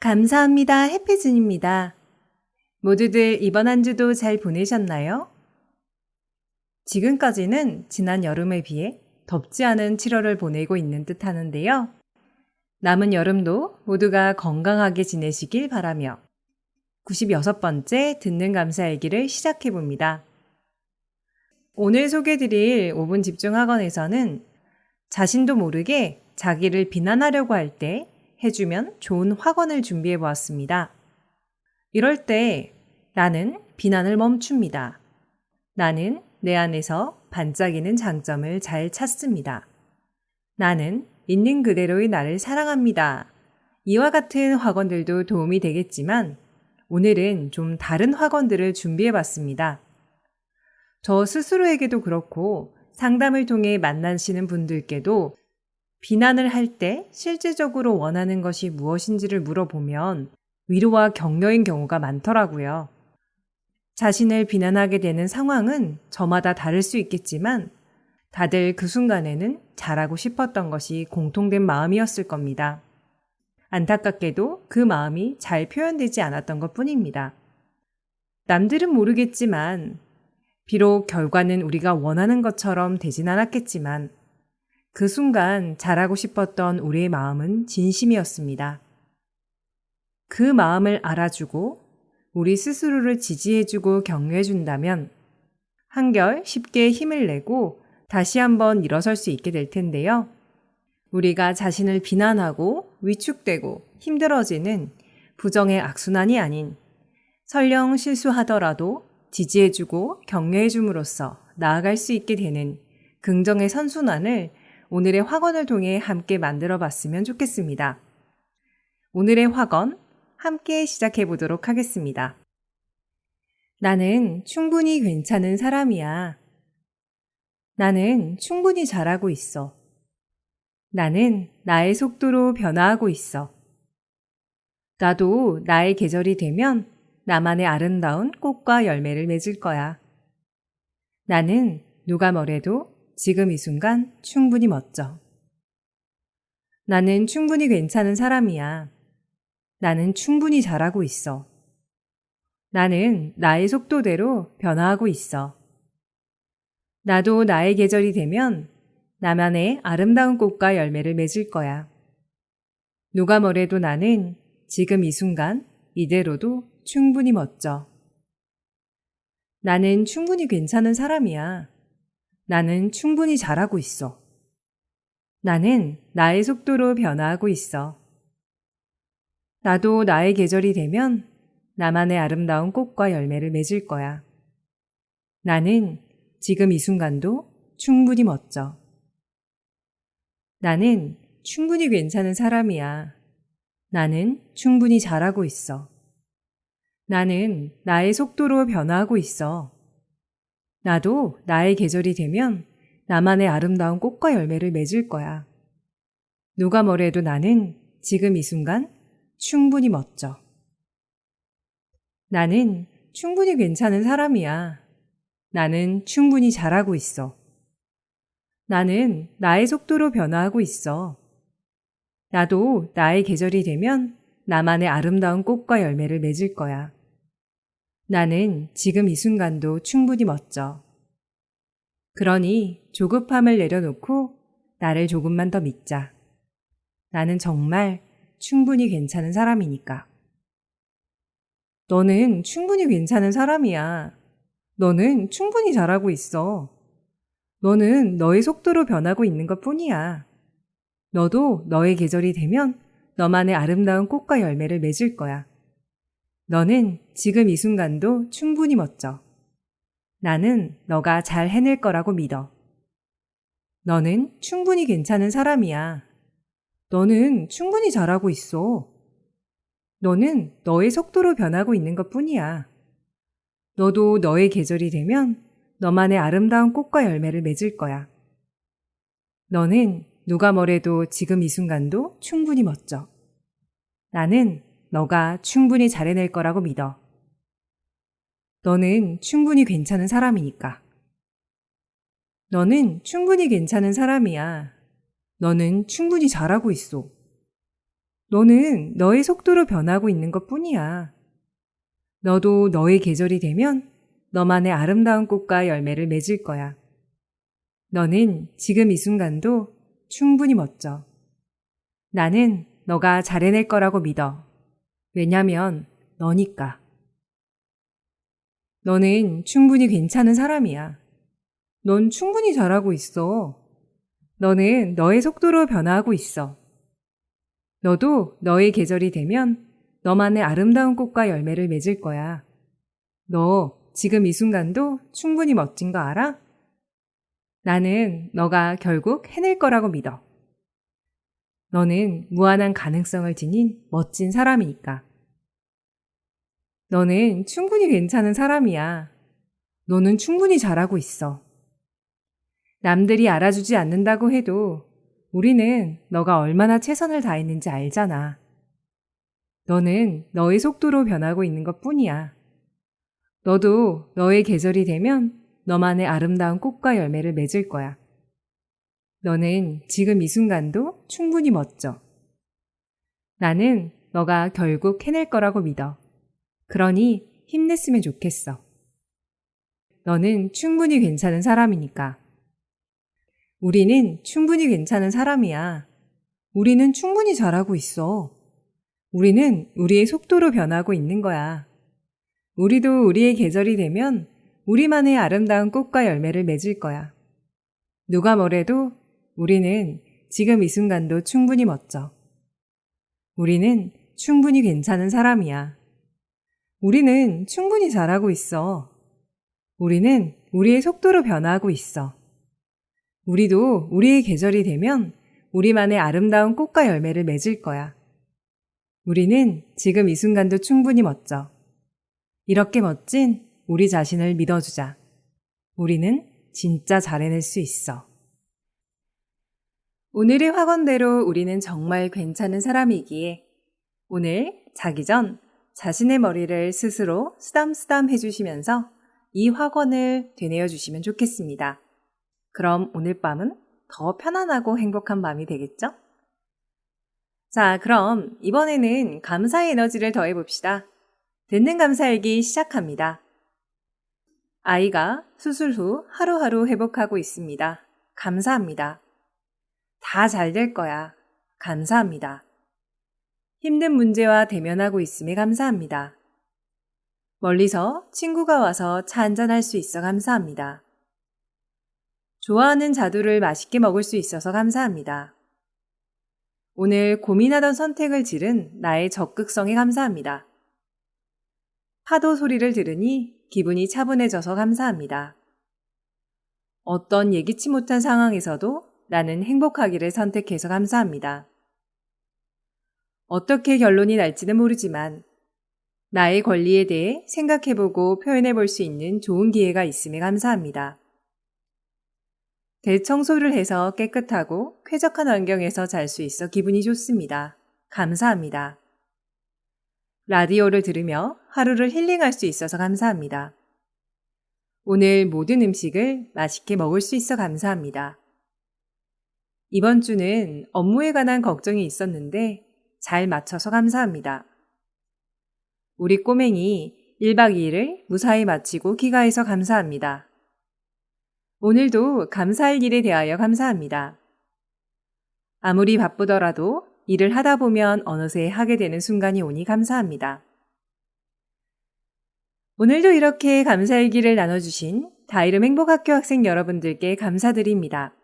감사합니다. 해피준입니다. 모두들 이번 한 주도 잘 보내셨나요? 지금까지는 지난 여름에 비해 덥지 않은 7월을 보내고 있는 듯 하는데요. 남은 여름도 모두가 건강하게 지내시길 바라며 96번째 듣는 감사 얘기를 시작해 봅니다. 오늘 소개드릴 5분 집중 학원에서는 자신도 모르게 자기를 비난하려고 할 때 해주면 좋은 학원을 준비해 보았습니다. 이럴 때 나는 비난을 멈춥니다. 나는 내 안에서 반짝이는 장점을 잘 찾습니다. 나는 있는 그대로의 나를 사랑합니다. 이와 같은 학원들도 도움이 되겠지만 오늘은 좀 다른 학원들을 준비해 봤습니다. 저 스스로에게도 그렇고 상담을 통해 만나시는 분들께도 비난을 할 때 실제적으로 원하는 것이 무엇인지를 물어보면 위로와 격려인 경우가 많더라고요. 자신을 비난하게 되는 상황은 저마다 다를 수 있겠지만 다들 그 순간에는 잘하고 싶었던 것이 공통된 마음이었을 겁니다. 안타깝게도 그 마음이 잘 표현되지 않았던 것 뿐입니다. 남들은 모르겠지만, 비록 결과는 우리가 원하는 것처럼 되진 않았겠지만, 그 순간 잘하고 싶었던 우리의 마음은 진심이었습니다. 그 마음을 알아주고 우리 스스로를 지지해주고 격려해준다면 한결 쉽게 힘을 내고 다시 한번 일어설 수 있게 될 텐데요. 우리가 자신을 비난하고 위축되고 힘들어지는 부정의 악순환이 아닌 설령 실수하더라도 지지해주고 격려해줌으로써 나아갈 수 있게 되는 긍정의 선순환을 오늘의 학원을 통해 함께 만들어 봤으면 좋겠습니다. 오늘의 학원 함께 시작해 보도록 하겠습니다. 나는 충분히 괜찮은 사람이야. 나는 충분히 잘하고 있어. 나는 나의 속도로 변화하고 있어. 나도 나의 계절이 되면 나만의 아름다운 꽃과 열매를 맺을 거야. 나는 누가 뭐래도 지금 이 순간 충분히 멋져. 나는 충분히 괜찮은 사람이야. 나는 충분히 잘하고 있어. 나는 나의 속도대로 변화하고 있어. 나도 나의 계절이 되면 나만의 아름다운 꽃과 열매를 맺을 거야. 누가 뭐래도 나는 지금 이 순간 이대로도 충분히 멋져. 나는 충분히 괜찮은 사람이야. 나는 충분히 잘하고 있어. 나는 나의 속도로 변화하고 있어. 나도 나의 계절이 되면 나만의 아름다운 꽃과 열매를 맺을 거야. 나는 지금 이 순간도 충분히 멋져. 나는 충분히 괜찮은 사람이야. 나는 충분히 잘하고 있어. 나는 나의 속도로 변화하고 있어. 나도 나의 계절이 되면 나만의 아름다운 꽃과 열매를 맺을 거야. 누가 뭐래도 나는 지금 이 순간 충분히 멋져. 나는 충분히 괜찮은 사람이야. 나는 충분히 잘하고 있어. 나는 나의 속도로 변화하고 있어. 나도 나의 계절이 되면 나만의 아름다운 꽃과 열매를 맺을 거야. 나는 지금 이 순간도 충분히 멋져. 그러니 조급함을 내려놓고 나를 조금만 더 믿자. 나는 정말 충분히 괜찮은 사람이니까. 너는 충분히 괜찮은 사람이야. 너는 충분히 잘하고 있어. 너는 너의 속도로 변하고 있는 것 뿐이야. 너도 너의 계절이 되면 너만의 아름다운 꽃과 열매를 맺을 거야. 너는 지금 이 순간도 충분히 멋져. 나는 너가 잘 해낼 거라고 믿어. 너는 충분히 괜찮은 사람이야. 너는 충분히 잘하고 있어. 너는 너의 속도로 변하고 있는 것 뿐이야. 너도 너의 계절이 되면 너만의 아름다운 꽃과 열매를 맺을 거야. 너는 누가 뭐래도 지금 이 순간도 충분히 멋져. 나는 너가 충분히 잘해낼 거라고 믿어. 너는 충분히 괜찮은 사람이니까. 너는 충분히 괜찮은 사람이야. 너는 충분히 잘하고 있어. 너는 너의 속도로 변하고 있는 것 뿐이야. 너도 너의 계절이 되면 너만의 아름다운 꽃과 열매를 맺을 거야. 너는 지금 이 순간도 충분히 멋져. 나는 너가 잘해낼 거라고 믿어. 왜냐면 너니까. 너는 충분히 괜찮은 사람이야. 넌 충분히 잘하고 있어. 너는 너의 속도로 변화하고 있어. 너도 너의 계절이 되면 너만의 아름다운 꽃과 열매를 맺을 거야. 너 지금 이 순간도 충분히 멋진 거 알아? 나는 너가 결국 해낼 거라고 믿어. 너는 무한한 가능성을 지닌 멋진 사람이니까. 너는 충분히 괜찮은 사람이야. 너는 충분히 잘하고 있어. 남들이 알아주지 않는다고 해도 우리는 너가 얼마나 최선을 다했는지 알잖아. 너는 너의 속도로 변하고 있는 것 뿐이야. 너도 너의 계절이 되면 너만의 아름다운 꽃과 열매를 맺을 거야. 너는 지금 이 순간도 충분히 멋져. 나는 너가 결국 해낼 거라고 믿어. 그러니 힘냈으면 좋겠어. 너는 충분히 괜찮은 사람이니까. 우리는 충분히 괜찮은 사람이야. 우리는 충분히 잘하고 있어. 우리는 우리의 속도로 변하고 있는 거야. 우리도 우리의 계절이 되면 우리만의 아름다운 꽃과 열매를 맺을 거야. 누가 뭐래도 우리는 지금 이 순간도 충분히 멋져. 우리는 충분히 괜찮은 사람이야. 우리는 충분히 잘하고 있어. 우리는 우리의 속도로 변화하고 있어. 우리도 우리의 계절이 되면 우리만의 아름다운 꽃과 열매를 맺을 거야. 우리는 지금 이 순간도 충분히 멋져. 이렇게 멋진 우리 자신을 믿어주자. 우리는 진짜 잘해낼 수 있어. 오늘의 확언대로 우리는 정말 괜찮은 사람이기에 오늘 자기 전 자신의 머리를 스스로 쓰담쓰담 해주시면서 이 확언을 되뇌어 주시면 좋겠습니다. 그럼 오늘 밤은 더 편안하고 행복한 밤이 되겠죠? 자, 그럼 이번에는 감사의 에너지를 더해 봅시다. 듣는 감사일기 시작합니다. 아이가 수술 후 하루하루 회복하고 있습니다. 감사합니다. 다 잘 될 거야. 감사합니다. 힘든 문제와 대면하고 있음에 감사합니다. 멀리서 친구가 와서 차 한잔할 수 있어 감사합니다. 좋아하는 자두를 맛있게 먹을 수 있어서 감사합니다. 오늘 고민하던 선택을 지른 나의 적극성에 감사합니다. 파도 소리를 들으니 기분이 차분해져서 감사합니다. 어떤 예기치 못한 상황에서도 나는 행복하기를 선택해서 감사합니다. 어떻게 결론이 날지는 모르지만 나의 권리에 대해 생각해보고 표현해볼 수 있는 좋은 기회가 있음에 감사합니다. 대청소를 해서 깨끗하고 쾌적한 환경에서 잘 수 있어 기분이 좋습니다. 감사합니다. 라디오를 들으며 하루를 힐링할 수 있어서 감사합니다. 오늘 모든 음식을 맛있게 먹을 수 있어 감사합니다. 이번 주는 업무에 관한 걱정이 있었는데 잘 맞춰서 감사합니다. 우리 꼬맹이 1박 2일을 무사히 마치고 귀가해서 감사합니다. 오늘도 감사할 일에 대하여 감사합니다. 아무리 바쁘더라도 일을 하다 보면 어느새 하게 되는 순간이 오니 감사합니다. 오늘도 이렇게 감사일기를 나눠주신 다이름 행복학교 학생 여러분들께 감사드립니다.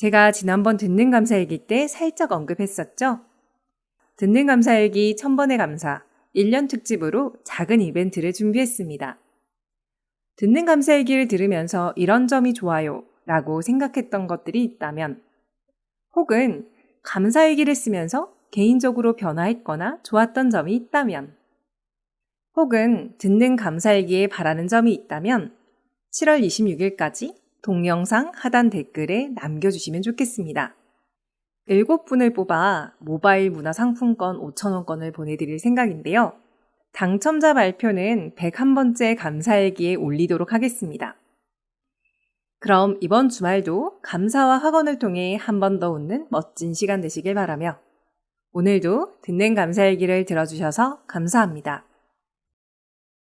제가 지난번 듣는 감사일기 때 살짝 언급했었죠? 듣는 감사일기 1000번의 감사 1년 특집으로 작은 이벤트를 준비했습니다. 듣는 감사일기를 들으면서 이런 점이 좋아요 라고 생각했던 것들이 있다면 혹은 감사일기를 쓰면서 개인적으로 변화했거나 좋았던 점이 있다면 혹은 듣는 감사일기에 바라는 점이 있다면 7월 26일까지 동영상 하단 댓글에 남겨주시면 좋겠습니다. 7분을 뽑아 모바일 문화 상품권 5천원권을 보내드릴 생각인데요. 당첨자 발표는 101번째 감사일기에 올리도록 하겠습니다. 그럼 이번 주말도 감사와 학원을 통해 한 번 더 웃는 멋진 시간 되시길 바라며 오늘도 듣는 감사일기를 들어주셔서 감사합니다.